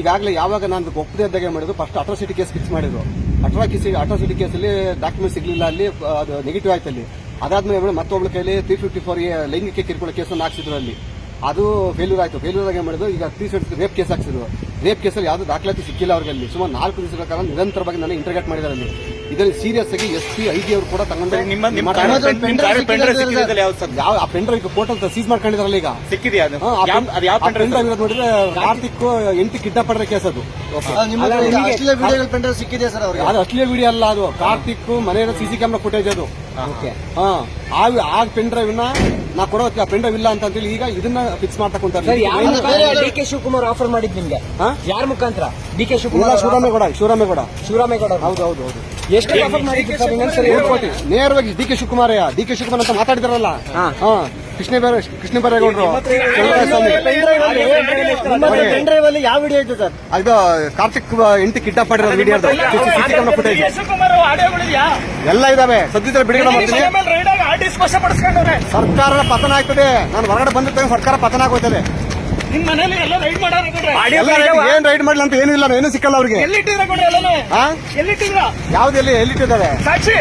ಈಗಾಗಲೇ ಯಾವಾಗ ನಾನು ಒಪ್ಪದೇ ಇದ್ದಾಗ ಮಾಡಿದ್ರು ಫಸ್ಟ್ ಅಟ್ರಾಸಿಟಿ ಕೇಸ್ ಫಿಕ್ಸ್ ಮಾಡಿದ್ರು ಅಟ್ರಾಸಿಟಿ ಅಟ್ರಾಸಿಟಿ ಕೇಸಲ್ಲಿ ಡಾಕ್ಯುಮೆಂಟ್ ಸಿಗಲಿಲ್ಲ, ಅಲ್ಲಿ ಅದು ನೆಗೆಟಿವ್ ಆಯ್ತು ಅಲ್ಲಿ. ಅದಾದ್ಮೇಲೆ ಮತ್ತೊಬ್ಳ ಕೈಲಿ ತ್ರೀ ಫಿಫ್ಟಿ ಫೋರ್ ಲೈಂಗಿಕ ಕಿರುಕುಳ ಕೇಸನ್ನು ಹಾಕ್ಸಿದ್ರು ಅಲ್ಲಿ. ಅದು ಫೇಲ್ಯೂರ್ ಆಯ್ತು. ಫೇಲ್ಯೂರ್ ಆಗಿ ಮಾಡಿದ್ರು? ಈಗ ತ್ರೀ ಸೆಟ್ ರೇಪ್ ಕೇಸ್ ಹಾಕ್ಸಿದ್ರು. ರೇಪ್ ಕೇಸಲ್ಲಿ ಯಾವ್ದು ದಾಖಲಾತಿ ಸಿಕ್ಕಿಲ್ಲ ಅವ್ರಿಗೆ ಅಲ್ಲಿ ಸುಮಾರು ನಾಲ್ಕು ದಿವಸಗಳ ಕಾಲ ನಿರಂತರವಾಗಿ ನನ್ನ ಇಂಟರ್ಗೇಟ್ ಮಾಡಿದ್ದಾರೆ ಅಲ್ಲಿ. ಇದರಲ್ಲಿ ಸೀರಿಯಸ್ ಆಗಿ ಎಸ್ ಪಿ ಐ ಜಿ ಅವರು ಕೂಡ ಯಾವ ಆ ಪೆಂಡ್ರೈವ್ ಫೋಟೋ ಸೀಸ್ ಮಾಡ್ಕೊಂಡಿದಾರಲ್ಲ ಈಗ. ಸಿಕ್ಕಿದೆಯಾ ಇರೋದು ನೋಡಿದ್ರೆ ಕಾರ್ತಿಕ್ ಎಂಟಿ ಕಿಡ್ನಾಪ್ ಮಾಡಿರೋ ಕೇಸ್ ಅದು. ಸಿಕ್ಕಿದೆ ಸರ್ ಅವ್ರಿಗೆ? ಅದು ಅಷ್ಟೇ ವಿಡಿಯೋ ಅಲ್ಲ ಅದು. ಕಾರ್ತಿಕ್ ಮನೆಯ ಸಿಸಿ ಕ್ಯಾಮ್ರಾ ಫುಟೇಜ್ ಅದು. ಓಕೆ. ಹಾ ಆ ಆ ಪೆನ್ ಡ್ರೈವ್ ನ ಕೊಡೋ ಆ ಡ್ರೈವ್ ಇಲ್ಲ ಅಂತ ಹೇಳಿ ಈಗ ಇದನ್ನ ಫಿಕ್ಸ್ ಮಾಡ್ತಾ ಕುಂತಾರೆ ಸರ್ ಯಾರ ಇಲ್ಲ, ಮುಖಾಂತರ ಡಿ ಕೆ ಶಿವಕುಮಾರ್ ಆಫರ್ ಮಾಡಿದ್ ನಿಮ್ಗೆ? ಹಾ? ಯಾರ ಮುಖಾಂತರ? D K Shivakumar Shivaramegowda Shivaramegowda. Shivaramegowda. ಹೌದು ಹೌದು ಹೌದು. ಎಷ್ಟು ಆಫರ್ ಮಾಡಿದ್ರು ನೇರವಾಗಿ ಡಿ ಕೆ ಶಿವಕುಮಾರಯ್ಯ ಡಿ ಕೆ ಶಿವಕುಮಾರ್ ಅಂತ ಮಾತಾಡಿದಾರಲ್ಲ? ಹಾ. ಕೃಷ್ಣ ಬೈರ ಕೃಷ್ಣ ಬೈರೇಗೌಡರು ಡ್ರೈವ್ ಅಲ್ಲಿ ಯಾವ ವಿಡಿಯೋ ಇತ್ತು ಸರ್ ಅದು. ಕಾರ್ತಿಕ್ ಎಂಟಿ ಕಿಡ್ನಾಪ್ ಮಾಡಿರೋ ವಿಡಿಯೋ ಫುಟೇಜ್ ಎಲ್ಲ ಇದಾವೆ. ಸದ್ಯದಲ್ಲಿ ಬಿಡುಗಡೆ ಮಾಡ್ತೀನಿ. ಸರ್ಕಾರ ಪತನ ಆಗ್ತದೆ. ನಾನು ಹೊರಗಡೆ ಬಂದಿದ್ದಾಗ ಸರ್ಕಾರ ಪತನ ಆಗೋಯ್ತದೆ. ನಿಮ್ ಮನೇಲಿ ಎಲ್ಲ ರೈಡ್ ಮಾಡಾರ ಏನ್ ರೈಡ್ ಮಾಡ್ಲಿ ಅಂತ ಏನೂ ಇಲ್ಲ. ಏನು ಸಿಕ್ಕಲ್ಲ ಅವ್ರಿಗೆ. ಎಲ್ಲಿಟ್ಟಿದ್ರ ಎಲ್ಲಿ ಎಲ್ಲಿಟ್ಟಿದ್ದಾರೆ? ಸಾಕ್ಷಿ?